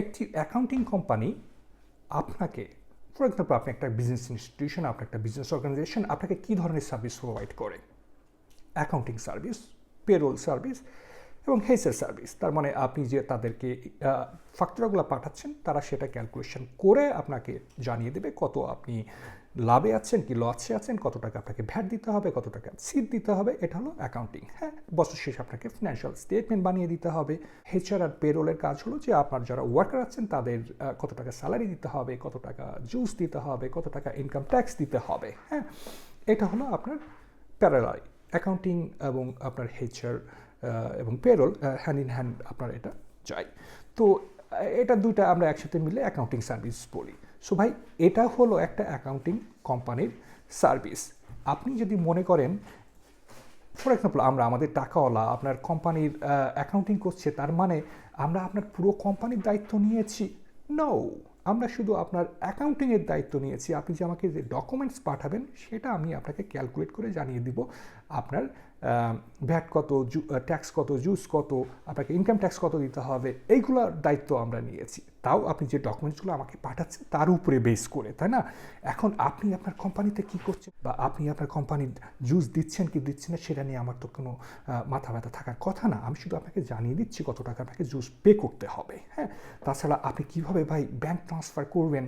একটি accounting company আপনাকে for example আপনি একটা বিজনেস ইনস্টিটিউশন আপনার একটা বিজনেস অর্গানাইজেশন আপনাকে কী ধরনের সার্ভিস প্রোভাইড করে? অ্যাকাউন্টিং সার্ভিস পেরোল সার্ভিস এবং হেসের সার্ভিস তার মানে আপনি যে তাদেরকে ফ্যাক্টরগুলো পাঠাচ্ছেন, তারা সেটা ক্যালকুলেশন করে আপনাকে জানিয়ে দেবে কত আপনি লাভে আছেন কি লসে আছেন, কত টাকা আপনাকে ভ্যাট দিতে হবে, কত টাকা সিট দিতে হবে, এটা হলো অ্যাকাউন্টিং হ্যাঁ বছর শেষে আপনাকে ফিনান্সিয়াল স্টেটমেন্ট বানিয়ে দিতে হবে। হেচার আর পেরোলের কাজ হলো যে আপনার যারা ওয়ার্কার আছেন, তাদের কত টাকা স্যালারি দিতে হবে, কত টাকা জুস দিতে হবে, কত টাকা ইনকাম ট্যাক্স দিতে হবে। হ্যাঁ এটা হলো আপনার প্যারালাই অ্যাকাউন্টিং এবং আপনার হেচার এবং পেরোল হ্যান্ড ইন হ্যান্ড আপনার এটা যায়। তো এটা দুইটা আমরা একসাথে মিলে অ্যাকাউন্টিং সার্ভিস বলি। সো ভাই, এটা হলো একটা অ্যাকাউন্টিং কোম্পানির সার্ভিস আপনি যদি মনে করেন ফর এক্সাম্পল আমরা আমাদের টাকাওয়ালা, আপনার কোম্পানির অ্যাকাউন্টিং করছে, তার মানে আমরা আপনার পুরো কোম্পানির দায়িত্ব নিয়েছি। নো আমরা শুধু আপনার অ্যাকাউন্টিংয়ের দায়িত্ব নিয়েছি। আপনি যে আমাকে যে ডকুমেন্টস পাঠাবেন, সেটা আমি আপনাকে ক্যালকুলেট করে জানিয়ে দিব আপনার ভ্যাট কত ট্যাক্স কত জুস কত, আপনাকে ইনকাম ট্যাক্স কত দিতে হবে এইগুলোর দায়িত্ব আমরা নিয়েছি। তাও আপনি যে ডকুমেন্টসগুলো আমাকে পাঠাচ্ছেন তার উপরে বেস করে, তাই না? এখন আপনি আপনার কোম্পানিতে কি করছেন বা আপনি আপনার কোম্পানির জুস দিচ্ছেন কি দিচ্ছেন না, সেটা নিয়ে আমার তো কোনো মাথা ব্যথা থাকার কথা না। আমি শুধু আপনাকে জানিয়ে দিচ্ছি কত টাকা আপনাকে জুস পে করতে হবে হ্যাঁ? তাছাড়া আপনি কীভাবে ভাই ব্যাংক ট্রান্সফার করবেন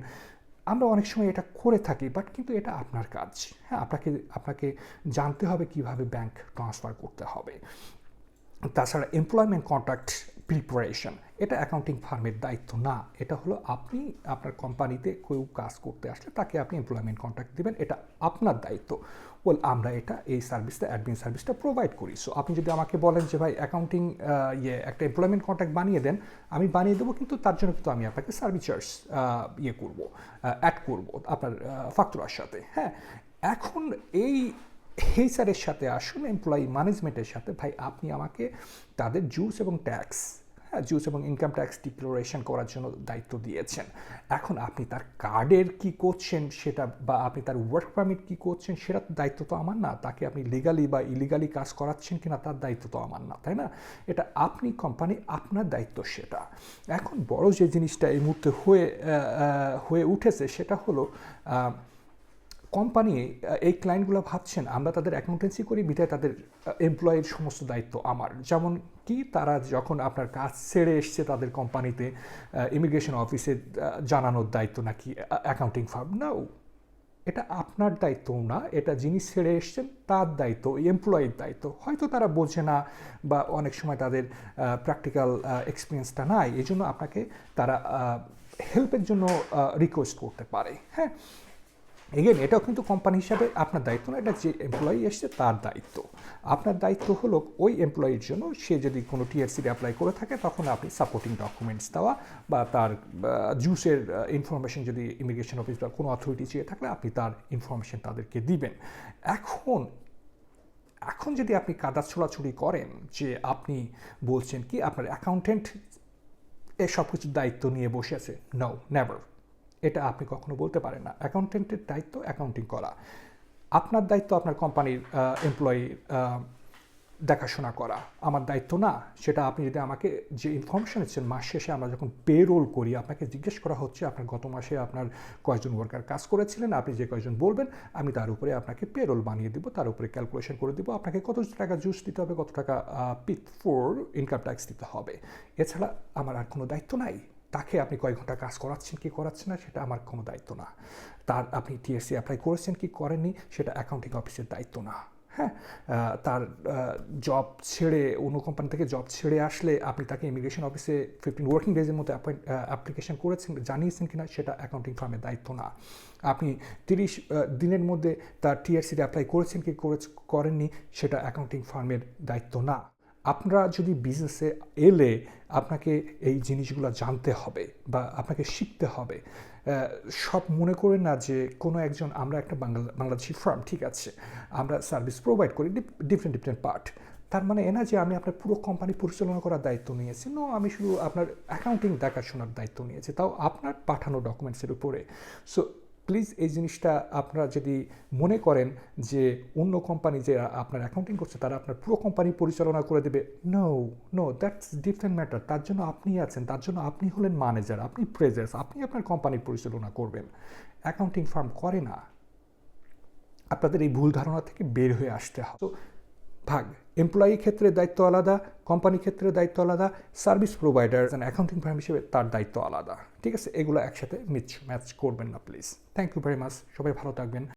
আমরা অনেক সময় এটা করে থাকি বাট কিন্তু এটা আপনার কাজ। হ্যাঁ আপনাকে আপনাকে জানতে হবে কীভাবে ব্যাংক ট্রান্সফার করতে হবে। তাছাড়া এমপ্লয়মেন্ট কন্ট্রাক্ট প্রিপারেশন এটা অ্যাকাউন্টিং ফার্মের দায়িত্ব না। এটা হলো আপনি আপনার কোম্পানিতে কেউ কাজ করতে আসলে তাকে আপনি এমপ্লয়মেন্ট কন্ট্রাক্ট দেবেন। এটা আপনার দায়িত্ব। ওয়েল আমরা এটা এই সার্ভিসটা অ্যাডমিন সার্ভিসটা প্রোভাইড করি। সো আপনি যদি আমাকে বলেন যে, ভাই অ্যাকাউন্টিং ইয়ে একটা এমপ্লয়মেন্ট কন্ট্রাক্ট বানিয়ে দেন, আমি বানিয়ে দেবো, কিন্তু তার জন্য কিন্তু আমি আপনাকে সার্ভিস চার্জ ইয়ে করব অ্যাড করব আপনার ফাকতুরার সাথে। হ্যাঁ এখন এই হেসারের সাথে আসুন এমপ্লয়ি ম্যানেজমেন্টের সাথে, ভাই, আপনি আমাকে তাদের জুস এবং ট্যাক্স হ্যাঁ জুস এবং ইনকাম ট্যাক্স ডিক্লারেশন করার জন্য দায়িত্ব দিয়েছেন। এখন আপনি তার কার্ডের কি করছেন সেটা বা আপনি তার ওয়ার্ক পারমিট কি করছেন সেটা তো দায়িত্ব তো আমার না। তাকে আপনি লিগালি বা ইলিগালি কাজ করাচ্ছেন কিনা তার দায়িত্ব তো আমার না, তাই না? এটা আপনি কোম্পানি আপনার দায়িত্ব সেটা। এখন বড় যে জিনিসটা এই মুহূর্তে হয়ে হয়ে উঠেছে সেটা হলো কোম্পানি এই ক্লায়েন্টগুলো ভাবছেন, আমরা তাদের অ্যাকাউন্টেন্সি করি, বিধায় তাদের এমপ্লয়ের সমস্ত দায়িত্ব আমার। যেমন কি তারা যখন আপনার কাজ ছেড়ে এসছে তাদের কোম্পানিতে ইমিগ্রেশন অফিসে জানানোর দায়িত্ব নাকি অ্যাকাউন্টিং ফার্ম নাও এটা আপনার দায়িত্ব না, এটা যিনি ছেড়ে এসছেন তার দায়িত্ব এমপ্লয়ের দায়িত্ব। হয়তো তারা বোঝে না বা অনেক সময় তাদের প্র্যাকটিক্যাল এক্সপিরিয়েন্সটা নাই এই জন্য আপনাকে তারা হেল্পের জন্য রিকোয়েস্ট করতে পারে। হ্যাঁ? এগেন এটাও কিন্তু কোম্পানি হিসাবে আপনার দায়িত্ব না, এটা যে এমপ্লয়ি এসছে তার দায়িত্ব। আপনার দায়িত্ব হলো ওই এমপ্লয়ির জন্য সে যদি কোনো টিআরসি অ্যাপ্লাই করে থাকে, তখন আপনি সাপোর্টিং ডকুমেন্টস দেওয়া বা তার জুসের ইনফরমেশন যদি ইমিগ্রেশন অফিস বা কোনো অথরিটি চেয়ে থাকলে আপনি তার ইনফরমেশন তাদেরকে দিবেন। এখন এখন যদি আপনি কাদা ছোড়াছুড়ি করেন যে আপনি বলছেন কি আপনার অ্যাকাউন্টেন্ট এ সব কিছুর দায়িত্ব নিয়ে বসে আছে নো নেভার এটা আপনি কখনো বলতে পারেন না। অ্যাকাউন্টেন্টের দায়িত্ব অ্যাকাউন্টিং করা। আপনার দায়িত্ব আপনার কোম্পানির এমপ্লয়ি দেখাশোনা করা। আমার দায়িত্ব না, সেটা আপনি যদি আমাকে যে ইনফরমেশন দিচ্ছেন, মাস শেষে আমরা যখন পে রোল করি, আপনাকে জিজ্ঞেস করা হচ্ছে, আপনার গত মাসে আপনার কয়জন ওয়ার্কার কাজ করেছিলেন, আপনি যে কয়জন বলবেন, আমি তার উপরে আপনাকে পে রোল বানিয়ে দিব, তার উপরে ক্যালকুলেশন করে দিব, আপনাকে কত টাকা জুস দিতে হবে, কত টাকা পিথ ফোর ইনকাম ট্যাক্স দিতে হবে। এছাড়া আমার আর কোনো দায়িত্ব নাই। তাকে আপনি কয়েক ঘণ্টা কাজ করাচ্ছেন কি করাচ্ছেন না, সেটা আমার কোনো দায়িত্ব না। তার আপনি টিএসসি অ্যাপ্লাই করেছেন কি করেননি, সেটা অ্যাকাউন্টিং অফিসের দায়িত্ব না। হ্যাঁ? তার জব ছেড়ে, অন্য কোম্পানি থেকে জব ছেড়ে আসলে আপনি তাকে ইমিগ্রেশন অফিসে ফিফটিন ওয়ার্কিং ডেজের মধ্যে অ্যাপ্লিকেশন করেছেন, জানিয়েছেন কিনা, সেটা অ্যাকাউন্টিং ফার্মের দায়িত্ব না। আপনি তিরিশ দিনের মধ্যে তার টিআরসিতে অ্যাপ্লাই করেছেন কি করে- করেননি, সেটা অ্যাকাউন্টিং ফার্মের দায়িত্ব না। আপনারা যদি বিজনেসে এলে আপনাকে এই জিনিসগুলো জানতে হবে বা আপনাকে শিখতে হবে সব মনে করেন না যে কোনো একজন, আমরা একটা বাংলা, বাংলাদেশি ফার্ম ঠিক আছে, আমরা সার্ভিস প্রোভাইড করি ডিফারেন্ট ডিফারেন্ট পার্ট তার মানে এ না যে আমি আপনার পুরো কোম্পানি পরিচালনা করার দায়িত্ব নিয়েছি নো আমি শুধু আপনার অ্যাকাউন্টিং দেখাশোনার দায়িত্ব নিয়েছি, তাও আপনার পাঠানো ডকুমেন্টসের উপরে। সো প্লিজ এই জিনিসটা আপনারা যদি মনে করেন যে অন্য কোম্পানি যে আপনার অ্যাকাউন্টিং করছে, তারা আপনার পুরো কোম্পানি পরিচালনা করে দেবে। No no that's different matter তার জন্য আপনি আছেন, তার জন্য আপনি হলেন ম্যানেজার আপনি প্রেজার্স আপনি আপনার কোম্পানি পরিচালনা করবেন। অ্যাকাউন্টিং ফার্ম করে না। আপনাদের এই ভুল ধারণা থেকে বের হয়ে আসতে হবে। তো ভাগ। এমপ্লয়ি ক্ষেত্রে দায়িত্ব আলাদা কোম্পানি ক্ষেত্রে দায়িত্ব আলাদা service provider and accounting firm হিসেবে তার দায়িত্ব আলাদা। ঠিক আছে? এগুলো একসাথে মিচ ম্যাচ করবেন না please thank you very much সবাই ভালো থাকবেন।